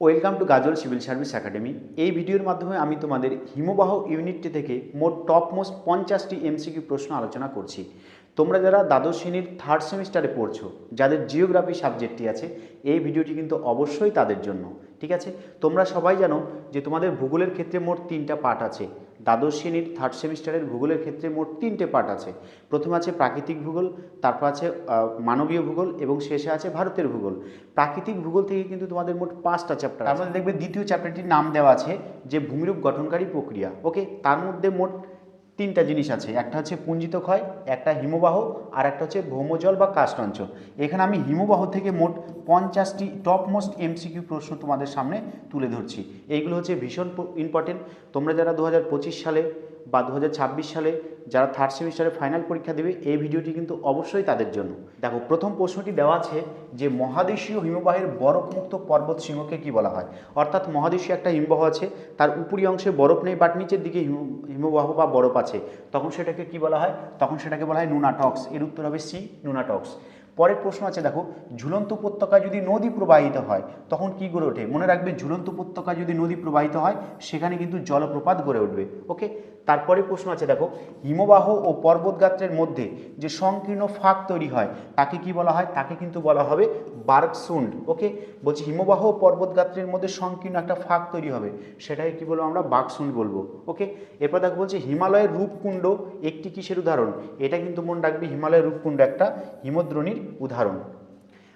Welcome to Gazal civil service academy. এই ভিডিওর মাধ্যমে আমি তোমাদের হিমবাহ ইউনিটটি থেকে মোট টপ মোস্ট পঞ্চাশটি এমসিকিউ প্রশ্ন আলোচনা করছি। তোমরা যারা দ্বাদশ শ্রেণির থার্ড সেমিস্টারে পড়ছো, যাদের জিওগ্রাফি সাবজেক্টটি আছে, এই ভিডিওটি কিন্তু অবশ্যই তাদের জন্য। ঠিক আছে? তোমরা সবাই জানো যে তোমাদের ভূগোলের ক্ষেত্রে মোট তিনটা পার্ট আছে। দ্বাদশ শ্রেণির থার্ড সেমিস্টারের ভূগোলের ক্ষেত্রে মোট তিনটে পার্ট আছে। প্রথমে আছে প্রাকৃতিক ভূগোল, তারপর আছে মানবীয় ভূগোল এবং শেষে আছে ভারতের ভূগোল। প্রাকৃতিক ভূগোল থেকে কিন্তু তোমাদের মোট পাঁচটা চ্যাপ্টার তার দেখবে দ্বিতীয় চ্যাপ্টারটির নাম দেওয়া আছে যে ভূমিরূপ গঠনকারী প্রক্রিয়া ওকে তার মধ্যে মোট তিনটা জিনিস আছে, একটা হচ্ছে পুঞ্জিত ক্ষয়, একটা হিমবাহ, আর একটা হচ্ছে ভৌমজল বা কাস্ট অঞ্চল এখানে আমি হিমবাহ থেকে মোট পঞ্চাশটি টপ মোস্ট এমসিকিউ প্রশ্ন তোমাদের সামনে তুলে ধরছি। এইগুলো হচ্ছে ভীষণ ইম্পর্টেন্ট তোমরা যারা দু হাজার পঁচিশ সালে বা দু হাজার ছাব্বিশ সালে যারা থার্ড সেমিস্টারে ফাইনাল পরীক্ষা দেবে, এই ভিডিওটি কিন্তু অবশ্যই তাদের জন্য। দেখো, প্রথম প্রশ্নটি দেওয়া আছে যে মহাদেশীয় হিমবাহের বরফমুক্ত পর্বত সিংহকে কি বলা হয়? অর্থাৎ মহাদেশীয় একটা হিমবাহ আছে, তার উপরি অংশে বরফ নেই বাট নিচের দিকে হিম- হিমবাহ বা বরফ আছে। তখন সেটাকে কি বলা হয়? তখন সেটাকে বলা হয় নুনাটক্স। এর উত্তর হবে সি, নুনাটক্স। পরের প্রশ্ন আছে, দেখো, ঝুলন্ত উপত্যকায় যদি নদী প্রবাহিত হয়, তখন কি গড়ে ওঠে? মনে রাখবে, ঝুলন্ত উপত্যকায় যদি নদী প্রবাহিত হয়, সেখানে কিন্তু জলপ্রপাত গড়ে উঠবে। ওকে তারপরে প্রশ্ন আছে, দেখো, হিমবাহ ও পর্বতগাত্রের মধ্যে যে সংকীর্ণ ফাঁক তৈরি হয়, তাকে কি বলা হয়? তাকে কিন্তু বলা হবে বার্কসুন্ড। ওকে? বলছি হিমবাহ ও পর্বতগাত্রের মধ্যে সংকীর্ণ একটা ফাঁক তৈরি হবে, সেটাকে কি বলব আমরা? বার্কসুন্ড বলব। ওকে? এরপর দেখো বলছে হিমালয়ের রূপকুণ্ড একটি কিসের উদাহরণ? এটা কিন্তু মনে রাখবে হিমালয়ের রূপকুণ্ড একটা হিমদ্রণীর উদাহরণ।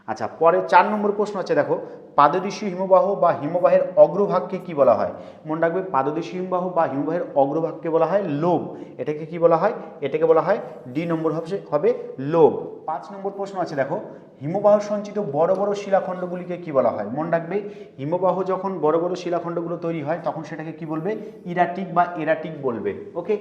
আচ্ছা পরে চার নম্বর প্রশ্ন আছে, দেখো পাদদেশীয় হিমবাহ বা হিমবাহের অগ্রভাগকে কি বলা হয়? মনে রাখবে, পাদদেশীয় হিমবাহ বা হিমবাহের অগ্রভাগকে বলা হয় লোভ এটাকে কি বলা হয়? এটাকে বলা হয় ডি নম্বর হবে লোভ পাঁচ নম্বর প্রশ্ন আছে, দেখো। হিমবাহ সঞ্চিত বড় বড় শিলাখণ্ডগুলিকে কি বলা হয়? মনে রাখবে, হিমবাহ যখন বড় বড় শিলাখণ্ডগুলো তৈরি হয়, তখন সেটাকে কি বলবে? ইরাটিক বা এরাটিক বলবে। ওকে?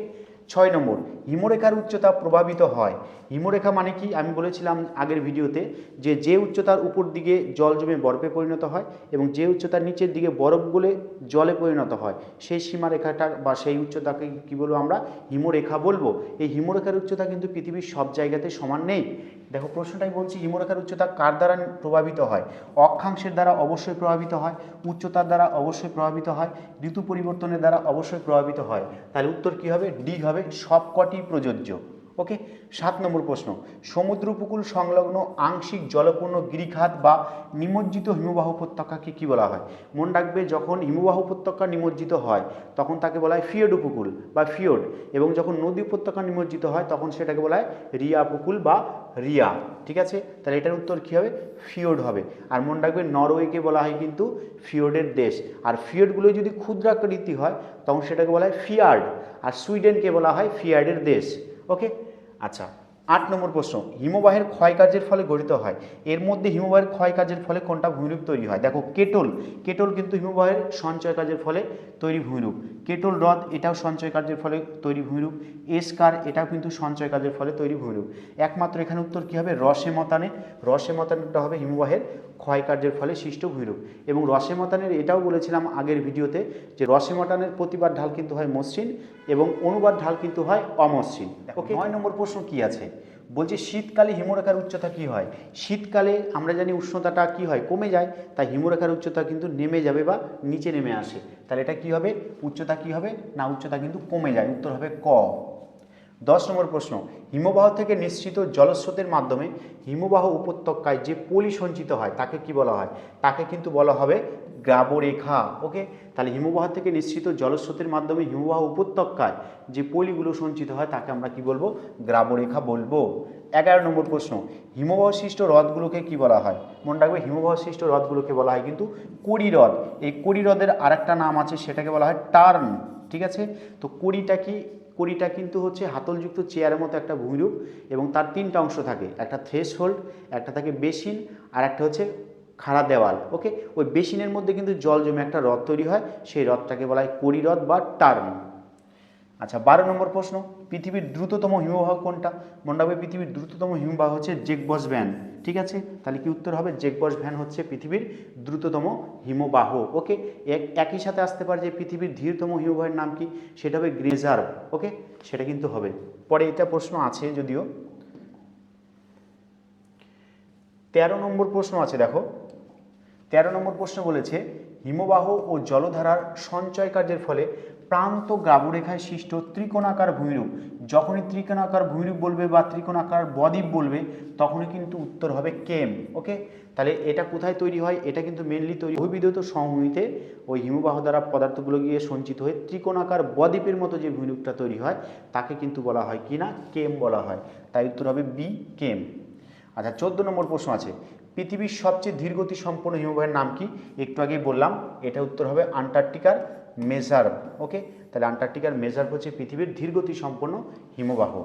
ছয় নম্বর, হিমরেখার উচ্চতা প্রভাবিত হয়। হিমরেখা মানে কি? আমি বলেছিলাম আগের ভিডিওতে যে যে উচ্চতার উপর দিকে জল জমে বরফে পরিণত হয় এবং যে উচ্চতার নিচের দিকে বরফ গলে জলে পরিণত হয়, সেই সীমারেখাটার বা সেই উচ্চতাকে কি বলব আমরা? হিমরেখা বলব। এই হিমরেখার উচ্চতা কিন্তু পৃথিবীর সব জায়গাতে সমান নেই। দেখো, প্রশ্নটাই বলছি, হিমরেখার উচ্চতা কার দ্বারা প্রভাবিত হয়? অক্ষাংশের দ্বারা অবশ্যই প্রভাবিত হয়, উচ্চতার দ্বারা অবশ্যই প্রভাবিত হয়, ঋতু পরিবর্তনের দ্বারা অবশ্যই প্রভাবিত হয়। তাহলে উত্তর কি হবে? ডি হবে সবকটি প্রযোজ্য। ওকে? সাত নম্বর প্রশ্ন। সমুদ্র উপকূল সংলগ্ন আংশিক জলপূর্ণ গিরিখাত বা নিমজ্জিত হিমবাহ উপত্যকাকে কি বলা হয়? মনে রাখবে, যখন হিমবাহ উপত্যকা নিমজ্জিত হয়, তখন তাকে বলা হয় ফিয়ড উপকূল বা ফিয়ড। এবং যখন নদী উপত্যকা নিমজ্জিত হয়, তখন সেটাকে বলা হয় রিয়া উপকূল বা রিয়া, ঠিক আছে? তাহলে এটার উত্তর কী হবে? ফিওড হবে। আর মনে রাখবে নরওয়েকে বলা হয় কিন্তু ফিওডের দেশ। আর ফিওডগুলো যদি ক্ষুদ্রাকৃতি হয়, তখন সেটাকে বলা হয় ফিয়ার্ড। আর সুইডেনকে বলা হয় ফিয়ার্ডের দেশ। ওকে? আচ্ছা। আট নম্বর প্রশ্ন, হিমবাহের ক্ষয়কার্যের ফলে গঠিত হয়। এর মধ্যে হিমবাহের ক্ষয়কার্যের ফলে কোনটা ভূমিরূপ তৈরি হয়? দেখো, কেটল। কেটল কিন্তু হিমবাহের সঞ্চয় কাজের ফলে তৈরি ভূমিরূপ। কেটল হ্রদ, এটাও সঞ্চয় কার্যের ফলে তৈরি ভূমিরূপ। এসকার এটাও কিন্তু সঞ্চয় কাজের ফলে তৈরি ভূমিরূপ। একমাত্র এখানে উত্তর কী হবে? রসে মতানে রসে মতানেটা হবে হিমবাহের ক্ষয়কার্যের ফলে সৃষ্ট ভূমিরূপ। এবং রসে মতানের এটাও বলেছিলাম আগের ভিডিওতে যে রসে মতানের প্রতিবার ঢাল কিন্তু হয় মসৃণ। এবং অনুবাদ ঢাল কিন্তু হয় অমসৃণ। ওকে নয় নম্বর প্রশ্ন কি আছে? বলছে শীতকালে হিমরেখার উচ্চতা কি হয়? শীতকালে আমরা জানি উষ্ণতাটা কি হয়? কমে যায় তাই হিমরেখার উচ্চতা কিন্তু নেমে যাবে বা নিচে নেমে আসে। তাহলে এটা কি হবে? উচ্চতা কি হবে? না উচ্চতা কিন্তু কমে যায়। উত্তর হবে ক। দশ নম্বর প্রশ্ন, হিমবাহ থেকে নিঃসৃত জলস্রোতের মাধ্যমে হিমবাহ উপত্যকায় যে পলি সঞ্চিত হয়, তাকে কি বলা হয়? তাকে কিন্তু বলা হবে গ্রাবরেখা ওকে তাহলে হিমবাহ থেকে নিঃসৃত জলস্রোতের মাধ্যমে হিমবাহ উপত্যকায় যে পলিগুলো সঞ্চিত হয়, তাকে আমরা কি বলব? গ্রাবরেখা বলব। এগারো নম্বর প্রশ্ন হিমবাহ সৃষ্ট হ্রদগুলোকে কি বলা হয়? মনে রাখবে হিমবাহ সৃষ্ট হ্রদগুলোকে বলা হয় কিন্তু কুড়ি হ্রদ। এই কুড়ি হ্রদের আরেকটা নাম আছে, সেটাকে বলা হয় টার্ন, ঠিক আছে? তো কুড়িটা কি কুড়িটা কিন্তু হচ্ছে হাতলযুক্ত চেয়ারের মতো একটা ভূমিরূপ এবং তার তিনটা অংশ থাকে, একটা থ্রেশ হোল্ড একটা থাকে বেসিন আর একটা হচ্ছে খাড়া দেওয়াল ওকে ওই বেসিনের মধ্যে কিন্তু জল জমে একটা রথ তৈরি হয়, সেই রথটাকে বলা হয় কড়ি হ্রদ বা টার্ন। আচ্ছা বারো নম্বর প্রশ্ন, পৃথিবীর দ্রুততম হিমবাহ কোনটা? মনে রাখবে পৃথিবীর দ্রুততম হিমবাহ হচ্ছে জেকবস ভ্যান, ঠিক আছে? তাহলে কি উত্তর হবে? জেকবস ভ্যান হচ্ছে পৃথিবীর দ্রুততম হিমবাহ ওকে এক, একই সাথে আসতে পারে যে পৃথিবীর ধীরতম হিমবাহের নাম কি? সেটা হবে গ্রেজার ওকে সেটা কিন্তু হবে। পরে এটা প্রশ্ন আছে যদিও। তেরো নম্বর প্রশ্ন আছে, দেখো। তেরো নম্বর প্রশ্ন বলেছে হিমবাহ ও জলধারার সঞ্চয় কার্যের ফলে প্রান্ত গ্রাবরেখায় সৃষ্ট ত্রিকোণাকার ভূমিরূপ। যখনই ত্রিকোণাকার ভূমিরূপ বলবে বা ত্রিকোণাকার বদ্বীপ বলবে, তখনই কিন্তু উত্তর হবে কেম ওকে তাহলে এটা কোথায় তৈরি হয়? এটা কিন্তু মেনলি তৈরি ভূবিদ্যুৎ সমভূমিতে ওই হিমবাহ দ্বারা পদার্থগুলো গিয়ে সঞ্চিত হয়ে ত্রিকোণাকার বদ্বীপের মতো যে ভূমিরূপটা তৈরি হয়, তাকে কিন্তু বলা হয় কি না? কেম বলা হয়। তাই উত্তর হবে বি কেম। আচ্ছা চোদ্দ নম্বর প্রশ্ন আছে। পৃথিবীর সবচেয়ে ধীরগতি সম্পন্ন হিমবাহের নাম কি? একটু আগেই বললাম, এটা উত্তর হবে আন্টার্কটিকার মেজার্ভ ওকে? তাহলে আন্টার্কটিকার মেজার্ভ হচ্ছে পৃথিবীর ধীরগতি সম্পন্ন হিমবাহ।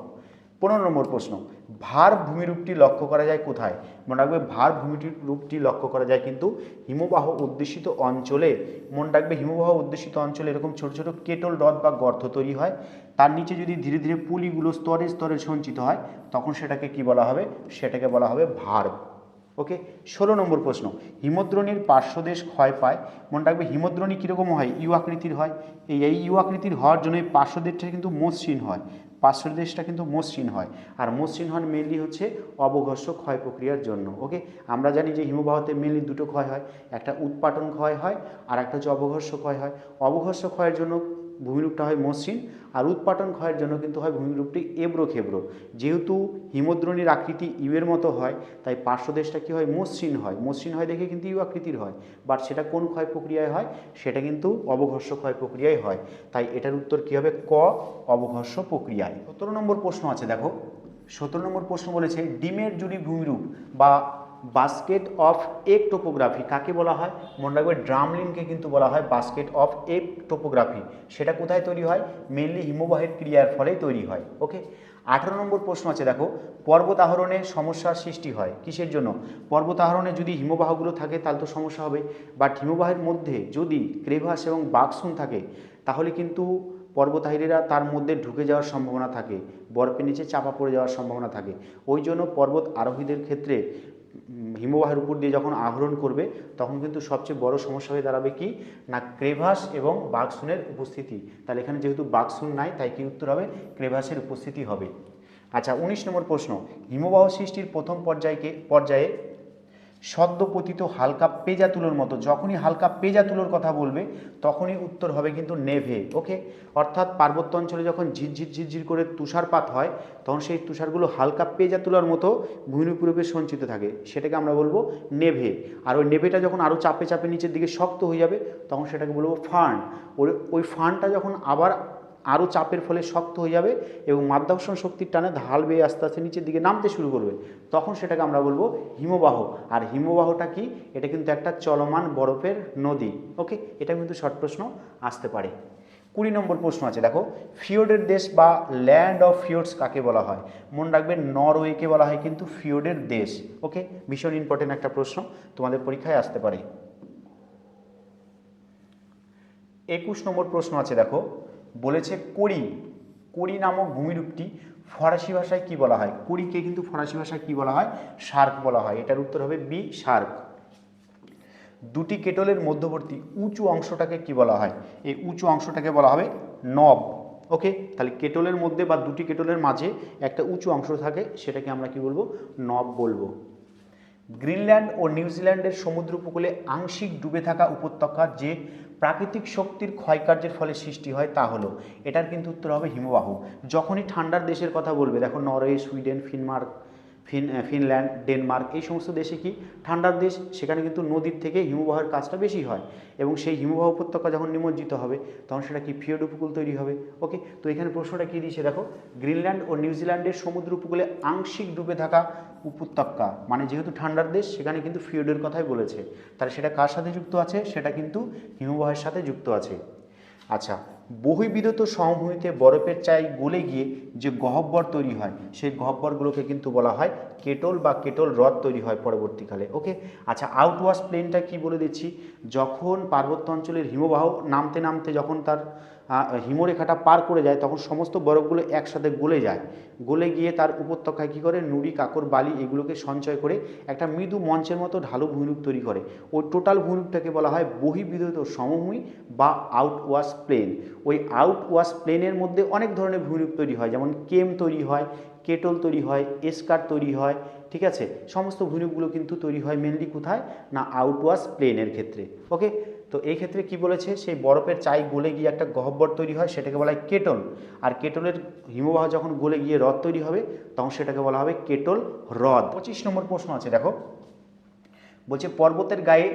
পনেরো নম্বর প্রশ্ন, ভার ভূমিরূপটি লক্ষ্য করা যায় কোথায়? মনে রাখবে, ভার ভূমিটির রূপটি লক্ষ্য করা যায় কিন্তু হিমবাহ উদ্দেশিত অঞ্চলে, মনে রাখবে হিমবাহ উদ্দেশিত অঞ্চলে এরকম ছোট ছোট কেটল, হ্রদ বা গর্ত তৈরি হয়। তার নিচে যদি ধীরে ধীরে পুলিগুলো স্তরে স্তরে সঞ্চিত হয়, তখন সেটাকে কি বলা হবে? সেটাকে বলা হবে ভার। ওকে? ষোলো নম্বর প্রশ্ন। হিমদ্রোণীর পার্শ্বদেশ ক্ষয় পায়। মনে রাখবে, হিমদ্রোণী কীরকম হয়? ইউ আকৃতির হয়। এই এই ইউ আকৃতির হওয়ার জন্য এই পার্শ্বদেশটা কিন্তু মসৃণ হয়। পার্শ্বদেশটা কিন্তু মসৃণ হয়। আর মসৃণ হন মেনলি হচ্ছে অবঘর্ষ ক্ষয় প্রক্রিয়ার জন্য, ওকে? আমরা জানি যে হিমবাহতে মেনলি দুটো ক্ষয় হয়। একটা উৎপাটন ক্ষয় হয় আর একটা হচ্ছে অবঘর্ষ ক্ষয় হয়। অবঘর্ষ ক্ষয়ের জন্য ভূমিরূপটা হয় মসৃণ আর উৎপাটন ক্ষয়ের জন্য কিন্তু হয় ভূমিরূপটি এবড়ো খেবড়ো। যেহেতু হিমদ্রোণীর আকৃতি ইউয়ের মতো হয়, তাই পার্শ্বদেশটা কী হয়? মসৃণ হয়। মসৃণ হয় দেখে কিন্তু ইউ আকৃতির হয়। বাট সেটা কোন ক্ষয় প্রক্রিয়ায় হয়? সেটা কিন্তু অবঘর্ষ ক্ষয় প্রক্রিয়ায় হয়। তাই এটার উত্তর কী হবে? ক অবঘর্ষ প্রক্রিয়ায়। সতেরো নম্বর প্রশ্ন আছে, দেখো। সতেরো নম্বর প্রশ্ন বলেছে ডিমের জুড়ি ভূমিরূপ বা বাস্কেট অফ এক টোপোগ্রাফি কাকে বলা হয়? মনে রাখবে, ড্রামলিনকে কিন্তু বলা হয় বাস্কেট অফ এক টোপোগ্রাফি সেটা কোথায় তৈরি হয়? মেনলি হিমবাহের ক্রিয়ার ফলেই তৈরি হয় ওকে আঠারো নম্বর প্রশ্ন আছে, দেখো পর্বত আহরণে সমস্যার সৃষ্টি হয় কিসের জন্য? পর্বত আহরণে যদি হিমবাহগুলো থাকে, তাহলে তো সমস্যা হবে। বাট হিমবাহের মধ্যে যদি ক্রেভাস এবং বাকসুন থাকে, তাহলে কিন্তু পর্বতারোহীরা তার মধ্যে ঢুকে যাওয়ার সম্ভাবনা থাকে, বরফের নিচে চাপা পড়ে যাওয়ার সম্ভাবনা থাকে। ওই জন্য পর্বত আরোহীদের ক্ষেত্রে হিমবাহের উপর দিয়ে যখন আহরণ করবে, তখন কিন্তু সবচেয়ে বড় সমস্যা হয়ে দাঁড়াবে কি? না, ক্রেভাস এবং বাঘসুনের উপস্থিতি। তাহলে এখানে যেহেতু বাঘসুন নাই, তাই কি উত্তর হবে? ক্রেভাসের উপস্থিতি হবে। আচ্ছা উনিশ নম্বর প্রশ্ন। হিমবাহ সৃষ্টির প্রথম পর্যায়কে পর্যায়ে সদ্য পতিত হালকা পেজা তুলোর মতো। যখনই হালকা পেজা তুলোর কথা বলবে, তখনই উত্তর হবে কিন্তু নেভে, ওকে? অর্থাৎ পার্বত্য অঞ্চলে যখন ঝিরঝির ঝিরঝির করে তুষারপাত হয়, তখন সেই তুষারগুলো হালকা পেজা তুলার মতো ভূমিরূপে সঞ্চিত থাকে। সেটাকে আমরা বলব নেভে। আর ওই নেভেটা যখন আরও চাপে চাপে নিচের দিকে শক্ত হয়ে যাবে, তখন সেটাকে বলব ফান্ড ওই ফান্ডটা যখন আবার আরও চাপের ফলে শক্ত হয়ে যাবে এবং মাধ্যাকর্ষণ শক্তির টানে ঢাল বেয়ে আস্তে আস্তে নিচের দিকে নামতে শুরু করবে। তখন সেটাকে আমরা বলব হিমবাহ। আর হিমবাহটা কি? এটা কিন্তু একটা চলমান বরফের নদী। ওকে? এটা কিন্তু শর্ট প্রশ্ন, আসতে পারে। কুড়ি নম্বর প্রশ্ন আছে, দেখো। ফিওর্ডের দেশ বা ল্যান্ড অফ ফিওর্ডস কাকে বলা হয়? মনে রাখবে, নরওয়েকে বলা হয় কিন্তু ফিওর্ডের দেশ। ওকে? ভীষণ ইম্পর্টেন্ট একটা প্রশ্ন, তোমাদের পরীক্ষায় আসতে পারে। একুশ নম্বর প্রশ্ন আছে, দেখো। বলেছে কড়ি কড়ি নামক ভূমিরূপটি ফরাসি ভাষায় কি বলা হয়? কড়িকে কিন্তু ফরাসি ভাষায় কি বলা হয়? শার্ক বলা হয়। এটার উত্তর হবে বি, শার্ক। দুটি কেটলের মধ্যবর্তী উঁচু অংশটাকে কি বলা হয়? এই উঁচু অংশটাকে বলা হবে নব। ওকে? তাহলে কেটলের মধ্যে বা দুটি কেটলের মাঝে একটা উঁচু অংশ থাকে, সেটাকে আমরা কি বলব? নব বলব। গ্রিনল্যান্ড ও নিউজিল্যান্ডের সমুদ্র উপকূলে আংশিক ডুবে থাকা উপত্যকার যে প্রাকৃতিক শক্তির ক্ষয়কার্যের ফলে সৃষ্টি হয় তা হলো। এটার কিন্তু উত্তর হবে হিমবাহ। যখনই ঠান্ডার দেশের কথা বলবে, দেখো Norway, Sweden, Finnmark Fin Finland, Denmark, এই সমস্ত দেশে কি ঠান্ডার দেশ? সেখানে কিন্তু নদীর থেকে হিমবাহের কাজটা বেশি হয় এবং সেই হিমবাহ উপত্যকা যখন নিমজ্জিত হবে, তখন সেটা কি ফিওড উপকূল তৈরি হবে? ওকে তো এখানে প্রশ্নটা কী দিয়েছে? দেখো, গ্রিনল্যান্ড ও নিউজিল্যান্ডের সমুদ্র উপকূলে আংশিক ডুবে থাকা উপত্যকা মানে যেহেতু ঠান্ডার দেশ, সেখানে কিন্তু ফিওডের কথাই বলেছে। তাহলে সেটা কার সাথে যুক্ত আছে? সেটা কিন্তু হিমবাহের সাথে যুক্ত আছে। আচ্ছা বহির্বিদত সমভূমিতে বরফের চাই গলে গিয়ে যে গহব্বর তৈরি হয়, সেই গহব্বরগুলোকে কিন্তু বলা হয় কেটল বা কেটল হ্রদ তৈরি হয় পরবর্তীকালে। ওকে? আচ্ছা আউটওয়াশ প্লেনটা কি বলে দিচ্ছি? যখন পার্বত্য অঞ্চলের হিমবাহ নামতে নামতে যখন তার হিমরেখাটা পার করে যায়, তখন সমস্ত বরফগুলো একসাথে গলে যায়। গলে গিয়ে তার উপত্যকায় কী করে? নুড়ি, কাকর, বালি এগুলোকে সঞ্চয় করে একটা মৃদু মঞ্চের মতো ঢালু ভূমিরূপ তৈরি করে। ওই টোটাল ভূমিরূপটাকে বলা হয় বহির্বিধত সমভূমি বা আউটওয়াশ প্লেন। ওই আউটওয়াশ প্লেনের মধ্যে অনেক ধরনের ভূমিরূপ তৈরি হয়, যেমন কেম তৈরি হয়, কেটল তৈরি হয়, এসকার তৈরি হয়, ঠিক আছে? সমস্ত ভূমিরূপগুলো কিন্তু তৈরি হয় মেনলি কোথায়? না আউট আউটওয়াশ প্লেনের ক্ষেত্রে। ওকে তো এই ক্ষেত্রে কি বলেছে? সেই বরফের চাই গলে গিয়ে একটা গহ্বর তৈরি হয়, সেটাকে বলা হয় কেটল। আর কেটলের হিমবাহ যখন গলে গিয়ে হ্রদ তৈরি হবে, তখন সেটাকে বলা হবে কেটল হ্রদ। পঁচিশ নম্বর প্রশ্ন আছে, দেখো। বলছে, পর্বতের গায়ে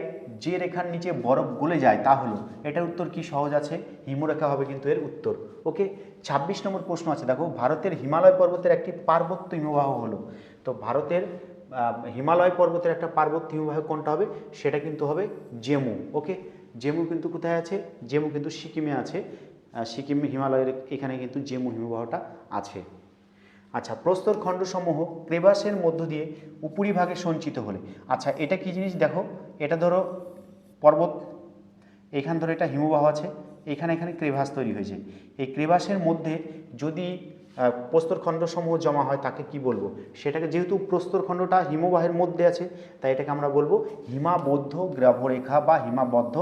যে রেখার নিচে বরফ গলে যায়, তা হলো। এটার উত্তর কি সহজ আছে? হিমরেখা হবে কিন্তু এর উত্তর। ওকে, ছাব্বিশ নম্বর প্রশ্ন আছে, দেখো। ভারতের হিমালয় পর্বতের একটি পার্বত্য হিমবাহ হলো। তো ভারতের হিমালয় পর্বতের একটা পার্বত্য হিমবাহ কোনটা হবে? সেটা কিন্তু হবে জেমু। ওকে জেমু কিন্তু কোথায় আছে? জেমু কিন্তু সিকিমে আছে। সিকিম হিমালয়ের এখানে কিন্তু জেমু হিমবাহটা আছে। আচ্ছা প্রস্তর খণ্ডসমূহ ক্রেবাসের মধ্য দিয়ে উপরিভাগে সঞ্চিত হলে। আচ্ছা এটা কি জিনিস? দেখো, এটা ধরো পর্বত, এখান ধরো এটা হিমবাহ আছে, এখানে এখানে ক্রেভাস তৈরি হয়েছে। এই ক্রেভাসের মধ্যে যদি প্রস্তরখণ্ডসমূহ জমা হয়, তাকে কি বলব? সেটাকে যেহেতু প্রস্তরখণ্ডটা হিমবাহের মধ্যে আছে, তাই এটাকে আমরা বলব হিমাবদ্ধ গ্রাভরেখা বা হিমাবদ্ধ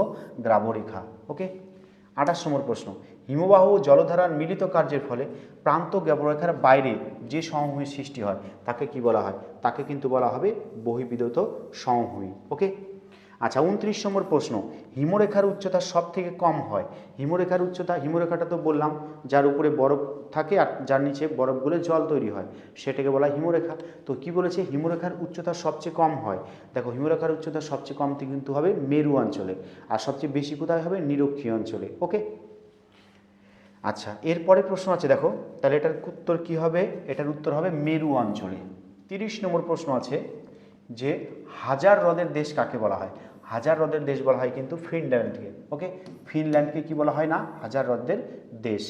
গ্রাভরেখা ওকে আঠাশ নম্বর প্রশ্ন। হিমবাহ ও জলধারার মিলিত কার্যের ফলে প্রান্ত গ্রাভরেখার বাইরে যে সমভূমির সৃষ্টি হয়, তাকে কি বলা হয়? তাকে কিন্তু বলা হবে বহিবিদ্যুত সমভূমি ওকে আচ্ছা উনত্রিশ নম্বর প্রশ্ন। হিমরেখার উচ্চতা সব থেকে কম হয়? হিমরেখার উচ্চতা, হিমরেখাটা তো বললাম, যার উপরে বরফ থাকে আর যার নিচে বরফ জল তৈরি হয়, সেটাকে বলা হিমরেখা। তো কি বলেছে? হিমরেখার উচ্চতা সবচেয়ে কম হয়। দেখো, হিমরেখার উচ্চতা সবচেয়ে কমটি কিন্তু হবে মেরু অঞ্চলে, আর সবচেয়ে বেশি কোথায় হবে? নিরক্ষীয় অঞ্চলে, ওকে? আচ্ছা এরপরে প্রশ্ন আছে, দেখো, তাহলে এটার উত্তর কি হবে? এটার উত্তর হবে মেরু অঞ্চলে। তিরিশ নম্বর প্রশ্ন আছে যে, হাজার হ্রদের দেশ কাকে বলা হয়? হাজার হ্রদের দেশ বলা হয় কিন্তু ফিনল্যান্ডকে ওকে ফিনল্যান্ডকে কি বলা হয় না? হাজার হ্রদের দেশ।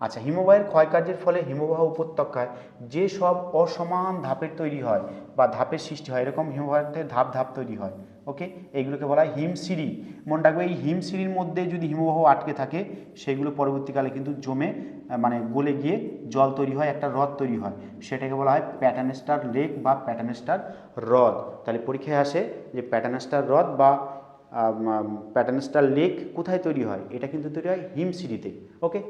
আচ্ছা হিমবাহের ক্ষয়কার্যের ফলে হিমবাহ উপত্যকায় যে সব অসমান ধাপের তৈরি হয় বা ধাপের সৃষ্টি হয়, এরকম হিমবাহের ধাপ ধাপ তৈরি হয়। ওকে এইগুলোকে বলা হয় হিমসিঁড়ি মনে রাখবে, এই হিমসিঁড়ির মধ্যে যদি হিমবাহ আটকে থাকে, সেগুলো পরবর্তীকালে কিন্তু জমে মানে গলে গিয়ে জল তৈরি হয়, একটা হ্রদ তৈরি হয়। সেটাকে বলা হয় প্যাটানেস্টার লেক বা প্যাটানেস্টার হ্রদ। তাহলে পরীক্ষায় আসে যে প্যাটানেস্টার হ্রদ বা প্যাটানেস্টার লেক কোথায় তৈরি হয়? এটা কিন্তু তৈরি হয় হিমসিঁড়িতে ওকে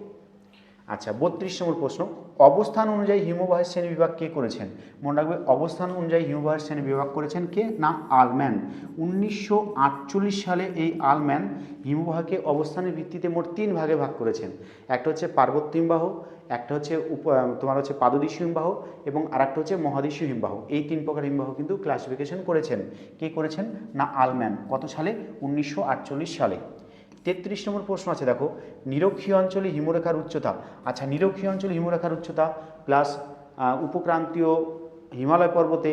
আচ্ছা বত্রিশ নম্বর প্রশ্ন। অবস্থান অনুযায়ী হিমবাহের শ্রেণি বিভাগ কে করেছেন? মনে রাখবে, অবস্থান অনুযায়ী হিমবাহের শ্রেণি বিভাগ করেছেন কে? না, আলম্যান। উনিশশো আটচল্লিশ সালে এই আলম্যান হিমবাহকে অবস্থানের ভিত্তিতে মোট তিন ভাগে ভাগ করেছেন। একটা হচ্ছে পার্বত্য হিমবাহ একটা হচ্ছে তোমার হচ্ছে পাদদেশীয় হিমবাহ এবং আরেকটা হচ্ছে মহাদেশীয় হিমবাহ। এই তিন প্রকার হিমবাহ কিন্তু ক্লাসিফিকেশন করেছেন। কে করেছেন? না, আলম্যান। কত সালে? উনিশশো আটচল্লিশ সালে। তেত্রিশ নম্বর প্রশ্ন আছে, দেখো। নিরক্ষীয় অঞ্চলে হিমরেখার উচ্চতা। আচ্ছা নিরক্ষীয় অঞ্চলে হিমরেখার উচ্চতা প্লাস উপক্রান্তীয় হিমালয় পর্বতে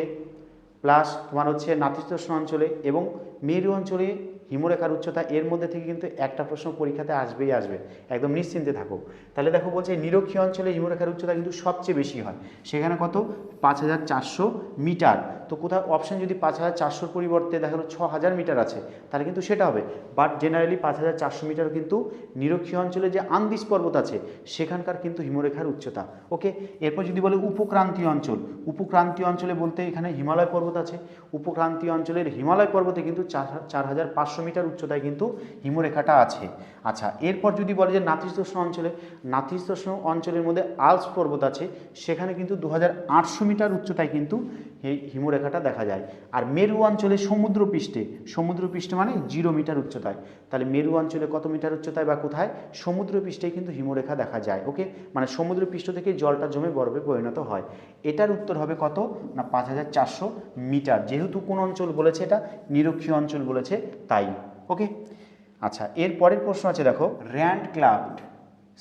প্লাস তোমার হচ্ছে নাতিশীতোষ্ণ অঞ্চলে এবং মেরু অঞ্চলে হিমরেখার উচ্চতা এর মধ্যে থেকে কিন্তু একটা প্রশ্ন পরীক্ষাতে আসবেই আসবে। একদম নিশ্চিন্তে থাকো। তাহলে দেখো বলছে নিরক্ষীয় অঞ্চলে হিমরেখার উচ্চতা কিন্তু সবচেয়ে বেশি হয়। সেখানে কত? পাঁচ হাজার চারশো মিটার। তো কোথাও অপশন যদি পাঁচ হাজার চারশোর পরিবর্তে দেখা গেলো ছ হাজার মিটার আছে, তাহলে কিন্তু সেটা হবে। বাট জেনারেলি পাঁচ হাজার চারশো মিটার কিন্তু নিরক্ষীয় অঞ্চলে যে আন্দিস পর্বত আছে, সেখানকার কিন্তু হিমরেখার উচ্চতা। ওকে এরপর যদি বলে উপক্রান্তীয় অঞ্চল, উপক্রান্তীয় অঞ্চলে বলতে এখানে হিমালয় পর্বত আছে। উপক্রান্তীয় অঞ্চলের হিমালয় পর্বতে কিন্তু চার চার হাজার পাঁচশো মিটার উচ্চতায় কিন্তু হিমরেখাটা আছে। আচ্ছা এরপর যদি বলে যে নাতিশীতোষ্ণ অঞ্চলে, নাতিশীতোষ্ণ অঞ্চলের মধ্যে আলস পর্বত আছে, সেখানে কিন্তু দু হাজার আটশো মিটার উচ্চতায় কিন্তু হিমরেখাটা দেখা যায়। আর মেরু অঞ্চলে সমুদ্রপৃষ্ঠে সমুদ্রপৃষ্ঠে মানে জিরো মিটার উচ্চতায়। তাহলে মেরু অঞ্চলে কত মিটার উচ্চতায় বা কোথায়? সমুদ্রপৃষ্ঠে কিন্তু হিমরেখা দেখা যায় ওকে মানে সমুদ্রপৃষ্ঠ থেকে জলটা জমে বরফে পরিণত হয়। এটার উত্তর হবে কত? না, পাঁচ হাজার চারশো মিটার। যেহেতু কোন অঞ্চল বলেছে এটা? নিরক্ষীয় অঞ্চল বলেছে তাই ওকে আচ্ছা এর পরের প্রশ্ন আছে, দেখো, র্যান্ড ক্লাব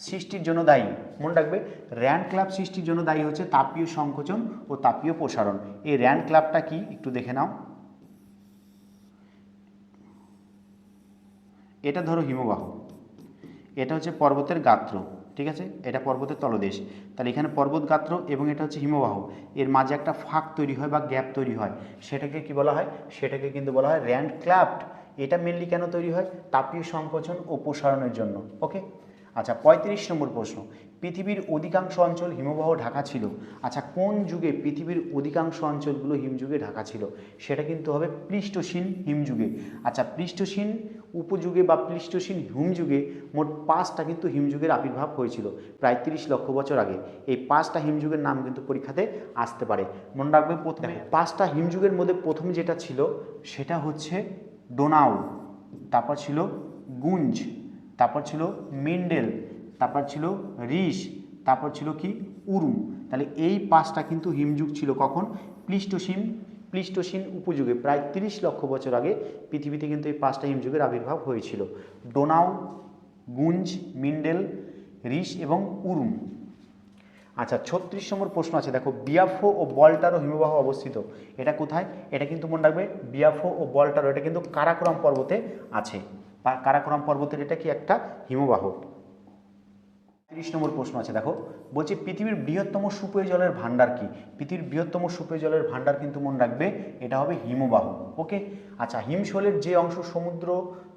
সৃষ্টির জন্য দায়ী। মনে রাখবে, র্যান্ড ক্লাব সৃষ্টির জন্য দায়ী হচ্ছে তাপীয় সংকোচন ও তাপীয় প্রসারণ। এই র্যান্ড ক্লাবটা কি? একটু দেখে নাও। এটা ধরো হিমবাহ। এটা হচ্ছে পর্বতের গাত্র, ঠিক আছে? এটা পর্বতের তলদেশ। তাহলে এখানে পর্বত গাত্র এবং এটা হচ্ছে হিমবাহ। এর মাঝে একটা ফাঁক তৈরি হয় বা গ্যাপ তৈরি হয়। সেটাকে কি বলা হয়? সেটাকে কিন্তু বলা হয় র্যান্ড ক্লাফট এটা মেনলি কেন তৈরি হয়? তাপীয় সংকোচন ও প্রসারণের জন্য ওকে আচ্ছা পঁয়ত্রিশ নম্বর প্রশ্ন। পৃথিবীর অধিকাংশ অঞ্চল হিমবাহ ঢাকা ছিল। আচ্ছা কোন যুগে পৃথিবীর অধিকাংশ অঞ্চলগুলো হিমযুগে ঢাকা ছিল? সেটা কিন্তু হবে পৃষ্ঠশীল হিমযুগে। আচ্ছা পৃষ্ঠশীল উপযুগে বা পৃষ্ঠশীল হিমযুগে মোট পাঁচটা কিন্তু হিমযুগের আবির্ভাব হয়েছিল প্রায় তিরিশ লক্ষ বছর আগে। এই পাঁচটা হিমযুগের নাম কিন্তু পরীক্ষাতে আসতে পারে। মনে রাখবে প্রথমে। পাঁচটা হিমযুগের মধ্যে প্রথম যেটা ছিল সেটা হচ্ছে ডোনাউ, তারপর ছিল গুঞ্জ, তারপর ছিল মেন্ডেল, তারপর ছিল রিস, তারপর ছিল কি? উরু তাহলে এই পাঁচটা কিন্তু হিমযুগ ছিল কখন? প্লিস্টোসিন প্লিস্টোসিন উপযুগে। প্রায় তিরিশ লক্ষ বছর আগে পৃথিবীতে কিন্তু এই পাঁচটা হিমযুগের আবির্ভাব হয়েছিল। ডোনাউ, গুঞ্জ, মিন্ডেল, রিস এবং উরুম। আচ্ছা ছত্রিশ নম্বর প্রশ্ন আছে। দেখো, বিয়াফো ও বলটারো হিমবাহ অবস্থিত। এটা কোথায়? এটা কিন্তু মনে রাখবে, বিয়াফো ও বলটারো। এটা কিন্তু কারাকোরাম পর্বতে আছে। কারাকোরাম পর্বতের এটা কি একটা হিমবাহ? তিরিশ নম্বর প্রশ্ন আছে, দেখো। বলছে, পৃথিবীর বৃহত্তম সুপেয় জলের ভাণ্ডার কি? পৃথিবীর বৃহত্তম সুপেয় জলের ভাণ্ডার কিন্তু মনে রাখবে, এটা হবে হিমবাহ। ওকে? আচ্ছা হিমশৈলের যে অংশ সমুদ্র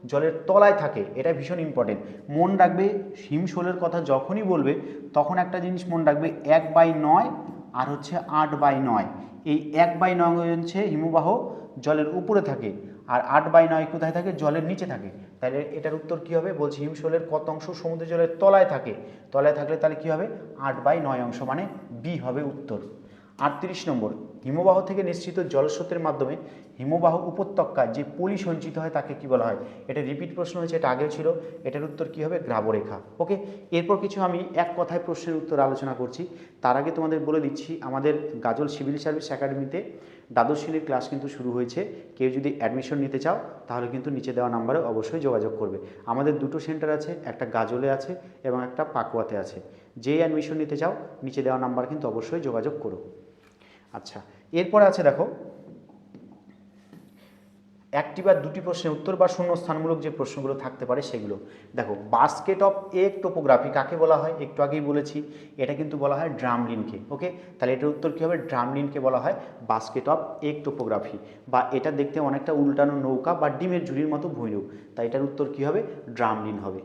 জলের তলায় থাকে, এটা ভীষণ ইম্পর্টেন্ট মন রাখবে, হিমশৈলের কথা যখনই বলবে, তখন একটা জিনিস মনে রাখবে, এক বাই নয় আর হচ্ছে আট বাই নয়। এই এক বাই নয় হচ্ছে হিমবাহ জলের উপরে থাকে। আর আট বাই নয় কোথায় থাকে? জলের নিচে থাকে। তাহলে এটার উত্তর কী হবে? বলছি হিমশৈলের কত অংশ সমুদ্র জলের তলায় থাকে? তলায় থাকলে তাহলে কী হবে? আট বাই নয় অংশ মানে বি হবে উত্তর। আটত্রিশ নম্বর, হিমবাহ থেকে নিশ্চিত জলস্রোতের মাধ্যমে হিমবাহ উপত্যকা যে পলি সঞ্চিত হয় তাকে কি বলা হয়? এটা রিপিট প্রশ্ন হয়েছে, এটা আগেও ছিল। এটার উত্তর কি হবে? গ্রাবরেখা। ওকে এরপর কিছু আমি এক কথায় প্রশ্নের উত্তর আলোচনা করছি। তার আগে তোমাদের বলে দিচ্ছি, আমাদের গাজল সিভিল সার্ভিস একাডেমিতে দ্বাদশ শ্রেণির ক্লাস কিন্তু শুরু হয়েছে। কেউ যদি অ্যাডমিশন নিতে চাও, তাহলে কিন্তু নিচে দেওয়া নাম্বারে অবশ্যই যোগাযোগ করবে। আমাদের দুটো সেন্টার আছে, একটা গাজলে আছে এবং একটা পাকুয়াতে আছে। যেই অ্যাডমিশন নিতে চাও, নিচে দেওয়া নাম্বার কিন্তু অবশ্যই যোগাযোগ করো। আচ্ছা এরপরে আছে দেখো একটি বা দুটি প্রশ্নের উত্তর বা শূন্য স্থানমূলক যে প্রশ্নগুলো থাকতে পারে সেগুলো। দেখো বাস্কেট অফ এ টোপোগ্রাফি কাকে বলা হয়? একটু আগেই বলেছি, এটা কিন্তু বলা হয় ড্রামলিনকে ওকে তাহলে এটার উত্তর কী হবে? ড্রামলিনকে বলা হয় বাস্কেট অফ এ টোপোগ্রাফি বা এটা দেখতে অনেকটা উল্টানো নৌকা বা ডিমের ঝুড়ির মতো ভৈরব, তাই এটার উত্তর কী হবে? ড্রামলিন হবে।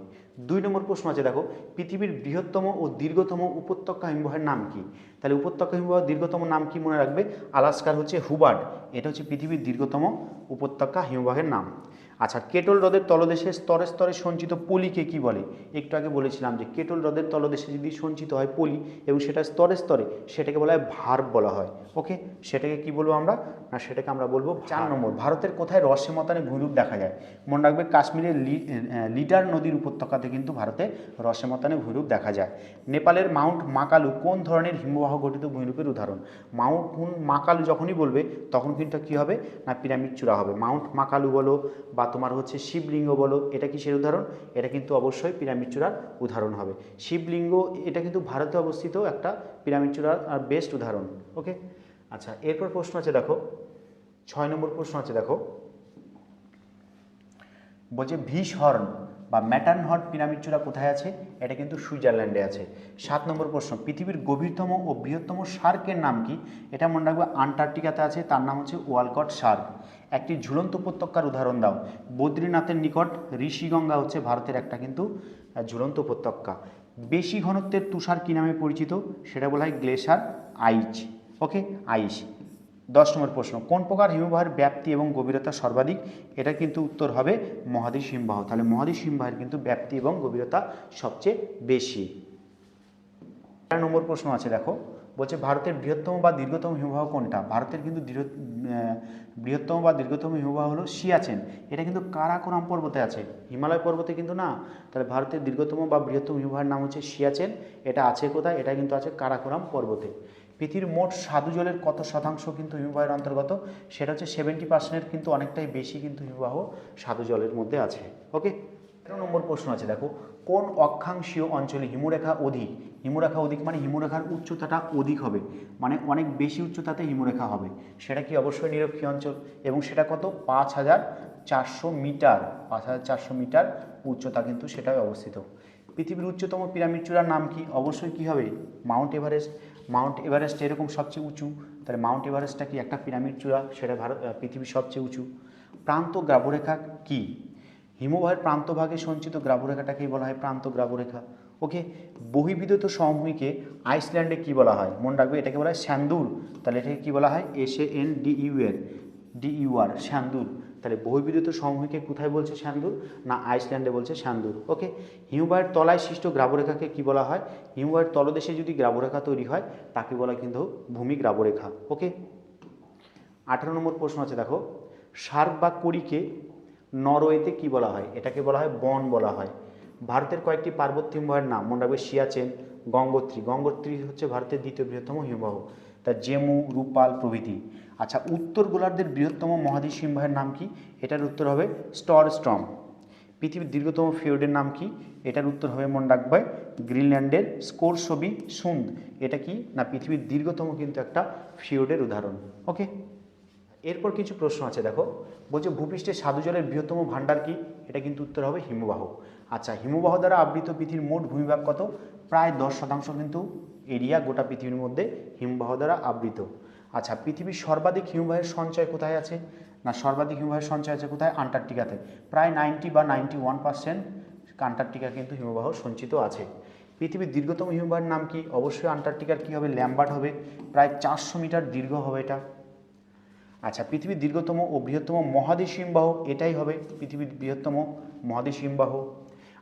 দুই নম্বর প্রশ্ন আছে, দেখো, পৃথিবীর বৃহত্তম ও দীর্ঘতম উপত্যকা হিমবাহের নাম কি? তাহলে উপত্যকা হিমবাহ দীর্ঘতম নাম কি মনে রাখবে? আলাস্কার হচ্ছে হুবার্ড এটা হচ্ছে পৃথিবীর দীর্ঘতম উপত্যকা হিমবাহের নাম। আচ্ছা কেটল হ্রদের তলদেশে স্তরে স্তরে সঞ্চিত পলিকে কি বলে? একটু আগে বলেছিলাম যে কেটল হ্রদের তলদেশে যদি সঞ্চিত হয় পলি এবং সেটা স্তরে স্তরে, সেটাকে বলা হয় ভার্ব বলা হয়। ওকে? সেটাকে কি বলব আমরা? না, সেটাকে আমরা বলব চার নম্বর, ভারতের কোথায় রসে মতানে ভূমিরূপ দেখা যায়? মনে রাখবে কাশ্মীরের লিডার নদীর উপত্যকাতে কিন্তু ভারতে রসে মতানে ভূমিরূপ দেখা যায়। নেপালের মাউন্ট মাকালু কোন ধরনের হিমবাহ গঠিত ভূমিরূপের উদাহরণ? মাউন্ট মাকালু যখনই বলবে, তখন কিন্তু কি হবে? না, পিরামিড চূড়া হবে। মাউন্ট মাকালু বলো বা তোমার হচ্ছে শিবলিঙ্গ বলো, এটা কি কিসের উদাহরণ? এটা কিন্তু অবশ্যই পিরামিড চূড়ার উদাহরণ হবে। শিবলিঙ্গ, এটা কিন্তু ভারতে অবস্থিত একটা পিরামিড চূড়ার বেস্ট উদাহরণ ওকে আচ্ছা এরপর প্রশ্ন আছে, দেখো। ছয় নম্বর প্রশ্ন আছে, দেখো। বলছে ভিস হর্ন বা ম্যাটার্ন হর্ন পিরামিড চূড়া কোথায় আছে? এটা কিন্তু সুইজারল্যান্ডে আছে। সাত নম্বর প্রশ্ন, পৃথিবীর গভীরতম ও বৃহত্তম শার্কের নাম কি? এটা মনে রাখবে আন্টার্কটিকাতে আছে, তার নাম হচ্ছে ওয়ালকট শার্ক। একটি ঝুলন্ত উপত্যকার উদাহরণ দাও। বদ্রীনাথের নিকট ঋষিগঙ্গা হচ্ছে ভারতের একটা কিন্তু ঝুলন্ত উপত্যকা। বেশি ঘনত্বের তুষার কী নামে পরিচিত? সেটা বলা হয় গ্লেশার আইচ। ওকে আইস দশ নম্বর প্রশ্ন, কোন প্রকার হিমবাহের ব্যাপ্তি এবং গভীরতা সর্বাধিক? এটা কিন্তু উত্তর হবে মহাদেশ হিমবাহ। তাহলে মহাদেশ হিমবাহের কিন্তু ব্যাপ্তি এবং গভীরতা সবচেয়ে বেশি। তেরো নম্বর প্রশ্ন আছে, দেখো। বলছে, ভারতের বৃহত্তম বা দীর্ঘতম হিমবাহ কোনটা? ভারতের কিন্তু বৃহত্তম বা দীর্ঘতম হিমবাহ হলো সিয়াচেন। এটা কিন্তু কারাকোরাম পর্বতে আছে। হিমালয় পর্বতে কিন্তু না। তাহলে ভারতের দীর্ঘতম বা বৃহত্তম হিমবাহের নাম হচ্ছে সিয়াচেন। এটা আছে কোথায়? এটা কিন্তু আছে কারাকোরাম পর্বতে। পৃথিবীর মোট সাধু জলের কত শতাংশ কিন্তু হিমবাহের অন্তর্গত? সেটা হচ্ছে সেভেন্টি পার্সেন্টের কিন্তু অনেকটাই বেশি কিন্তু হিমবাহ সাধু জলের মধ্যে আছে। ওকে তেরো নম্বর প্রশ্ন আছে, দেখো, কোন অক্ষাংশীয় অঞ্চলে হিমরেখা অধিক? হিমরেখা অধিক মানে হিমরেখার উচ্চতাটা অধিক হবে মানে অনেক বেশি উচ্চতাতে হিমরেখা হবে। সেটা কি অবশ্যই নিরক্ষীয় অঞ্চল? এবং সেটা কত? পাঁচ হাজার চারশো মিটার। পাঁচ হাজার চারশো মিটার উচ্চতা কিন্তু সেটাই অবস্থিত। পৃথিবীর উচ্চতম পিরামিড চূড়ার নাম কি? অবশ্যই কি হবে? Mount Everest. মাউন্ট এভারেস্ট এরকম সবচেয়ে উঁচু, তাহলে মাউন্ট এভারেস্টটা কি একটা পিরামিড চূড়া? সেটা ভারত পৃথিবীর সবচেয়ে উঁচু। প্রান্ত গ্রাবরেখা কি? হিমবাহের প্রান্তভাগে সঞ্চিত গ্রাবরেখাটাকেই বলা হয় প্রান্ত গ্রাবরেখা। ওকে বহিবিদ্যুত সমভূমিকে আইসল্যান্ডে কি বলা হয়? মনে রাখবে, এটাকে বলা হয় স্যান্দুর। তাহলে এটাকে কি বলা হয়? S A N D U R D U R sandur. তাহলে বহিবিদ্যুত সমভূমিকে কোথায় বলছে স্যান্দুর না আইসল্যান্ডে বলছে স্যান্দুর ওকে? হিমবাহের তলায় সৃষ্ট গ্রাবরেখাকে কি বলা হয়? হিমবাহের তলদেশে যদি গ্রাবরেখা তৈরি হয়, তাকে বলা কিন্তু ভূমি গ্রাবরেখা। ওকে? আঠারো নম্বর প্রশ্ন আছে, দেখো। শার্ক বা কড়িকে নরওয়েতে কি বলা হয়? এটাকে বলা হয় বন বলা হয়। ভারতের কয়েকটি পার্বত্য হিমবাহের নাম, মনে রাখবে সিয়াচেন, গঙ্গোত্রী। গঙ্গোত্রী হচ্ছে ভারতের দ্বিতীয় বৃহত্তম হিমবাহ। তা জেমু, রূপাল প্রভৃতি। আচ্ছা উত্তর গোলার্ধের বৃহত্তম মহাদেশ হিমবাহের নাম কি? এটার উত্তর হবে স্টর স্ট্রম পৃথিবীর দীর্ঘতম ফিওর্ডের নাম কি? এটার উত্তর হবে মনে রাখবে গ্রিনল্যান্ডের স্কোরসবি সুন্দ। এটা কি? না, পৃথিবীর দীর্ঘতম কিন্তু একটা ফিওর্ডের উদাহরণ। ওকে? এরপর কিছু প্রশ্ন আছে, দেখো। বলছে, ভূপৃষ্ঠের সাধু জলের বৃহত্তম ভাণ্ডার কি? এটা কিন্তু উত্তর হবে হিমবাহ। আচ্ছা হিমবাহ দ্বারা আবৃত পৃথিবীর মোট ভূমিভাগ কত? প্রায় দশ শতাংশ কিন্তু এরিয়া গোটা পৃথিবীর মধ্যে হিমবাহ দ্বারা আবৃত। আচ্ছা পৃথিবীর সর্বাধিক হিমবাহের সঞ্চয় কোথায় আছে? না, সর্বাধিক হিমবাহের সঞ্চয় আছে কোথায়? আন্টার্কটিকাতে। প্রায় নাইনটি বা নাইনটি ওয়ান পার্সেন্ট আন্টার্কটিকা কিন্তু হিমবাহ সঞ্চিত আছে। পৃথিবীর দীর্ঘতম হিমবাহের নাম কি? অবশ্যই আন্টার্কটিকার কী হবে? ল্যাম্বার্ট হবে। প্রায় চারশো মিটার দীর্ঘ হবে এটা। আচ্ছা পৃথিবীর দীর্ঘতম ও বৃহত্তম মহাদেশ হিমবাহ এটাই হবে পৃথিবীর বৃহত্তম মহাদেশ হিমবাহ।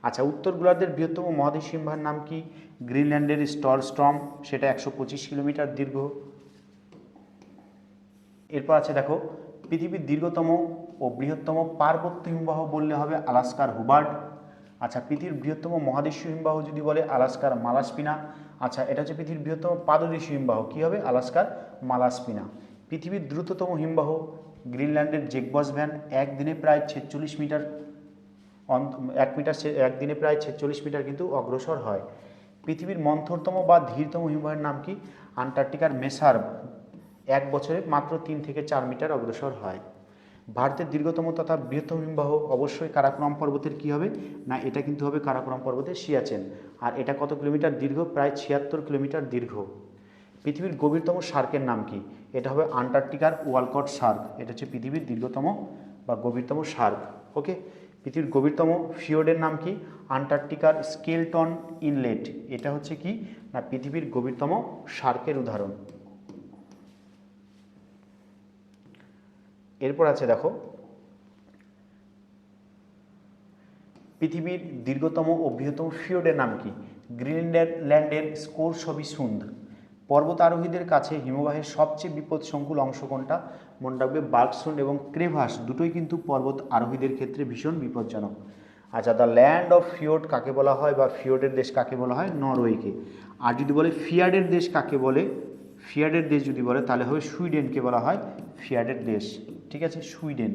আচ্ছা উত্তর গোলার্ধের বৃহত্তম মহাদেশ হিমবাহের নাম কি? গ্রিনল্যান্ডের স্টর স্ট্রম সেটা একশো পঁচিশ কিলোমিটার দীর্ঘ। এরপর আছে দেখো, পৃথিবীর দীর্ঘতম ও বৃহত্তম পার্বত্য হিমবাহ বললে হবে আলাস্কার হুবার্ট। আচ্ছা পৃথিবীর বৃহত্তম মহাদেশীয় হিমবাহ যদি বলে আলাস্কার মালাসপিনা আচ্ছা এটা হচ্ছে পৃথিবীর বৃহত্তম পাদদেশীয় হিমবাহ, কী হবে? আলাস্কার মালাসপিনা। পৃথিবীর দ্রুততম হিমবাহ গ্রিনল্যান্ডের জেকবস ভ্যান, একদিনে প্রায় ছেচল্লিশ মিটার এক মিটার একদিনে প্রায় ছেচল্লিশ মিটার কিন্তু অগ্রসর হয়। পৃথিবীর মন্থরতম বা ধীরতম হিমবাহের নাম কি? আন্টার্কটিকার মেসার এক বছরে মাত্র তিন থেকে চার মিটার অগ্রসর হয়। ভারতের দীর্ঘতম তথা বৃহত্তম হিমবাহ অবশ্যই কারাকোরাম পর্বতের কি হবে? না, এটা কিন্তু হবে কারাকোরাম পর্বতের সিয়াচেন। আর এটা কত কিলোমিটার দীর্ঘ? প্রায় ছিয়াত্তর কিলোমিটার দীর্ঘ। পৃথিবীর গভীরতম সার্কের নাম কি? এটা হবে আন্টার্কটিকার ওয়ালকট শার্ক। এটা হচ্ছে পৃথিবীর দীর্ঘতম বা গভীরতম শার্ক। ওকে? পৃথিবীর গভীরতম ফিওর্ডের নাম কি? আন্টার্কটিকার স্কেলটন ইনলেট। এটা হচ্ছে কি? না, পৃথিবীর গভীরতম সার্কের উদাহরণ। এরপর আছে দেখো, পৃথিবীর দীর্ঘতম ও বৃহত্তম ফিওর্ডের নাম কি? গ্রিনল্যান্ডের স্কোর সবই সুন্দ। পর্বত আরোহীদের কাছে হিমবাহের সবচেয়ে বিপদসংকুল অংশ কোনটা? মনে রাখবে বার্কসুন্ড এবং ক্রেভাস, দুটোই কিন্তু পর্বত আরোহীদের ক্ষেত্রে ভীষণ বিপজ্জনক। আচ্ছা দ্য ল্যান্ড অফ ফিওর্ড কাকে বলা হয় বা ফিওর্ডের দেশ কাকে বলা হয়? নরওয়েকে। আর যদি বলে ফিয়ার্ডের দেশ কাকে বলে? ফিয়ার্ডের দেশ যদি বলে, তাহলে হবে সুইডেনকে বলা হয় ফিয়াডের দেশ। ঠিক আছে? সুইডেন।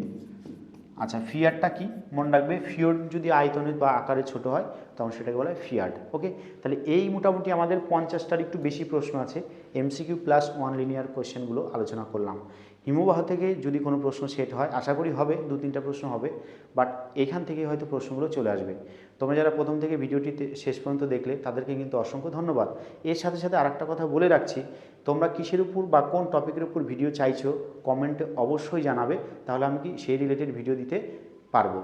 আচ্ছা ফিয়ারটা কি? মনে রাখবে, ফিয়ড যদি আয়তনে বা আকারে ছোট হয়, তখন সেটাকে বলা হয় ফিয়ার্ড ওকে? তাহলে এই মোটামুটি আমাদের পঞ্চাশটার একটু বেশি প্রশ্ন আছে। এমসিকিউ প্লাস ওয়ান লিনিয়ার কোয়েশ্চেনগুলো আলোচনা করলাম। হিমবাহ থেকে যদি কোনো প্রশ্ন সেট হয়, আশা করি হবে, দু তিনটা প্রশ্ন হবে বাট এখান থেকে হয়তো প্রশ্নগুলো চলে আসবে। তোমরা যারা প্রথম থেকে ভিডিওটিতে শেষ পর্যন্ত দেখলে, তাদেরকে কিন্তু অসংখ্য ধন্যবাদ। এর সাথে সাথে আরেকটা কথা বলে রাখছি, তোমরা কিসের উপর বা কোন টপিকের উপর ভিডিও চাইছো, কমেন্টে অবশ্যই জানাবে, তাহলে আমি কি সেই রিলেটেড ভিডিও দিতে পারব?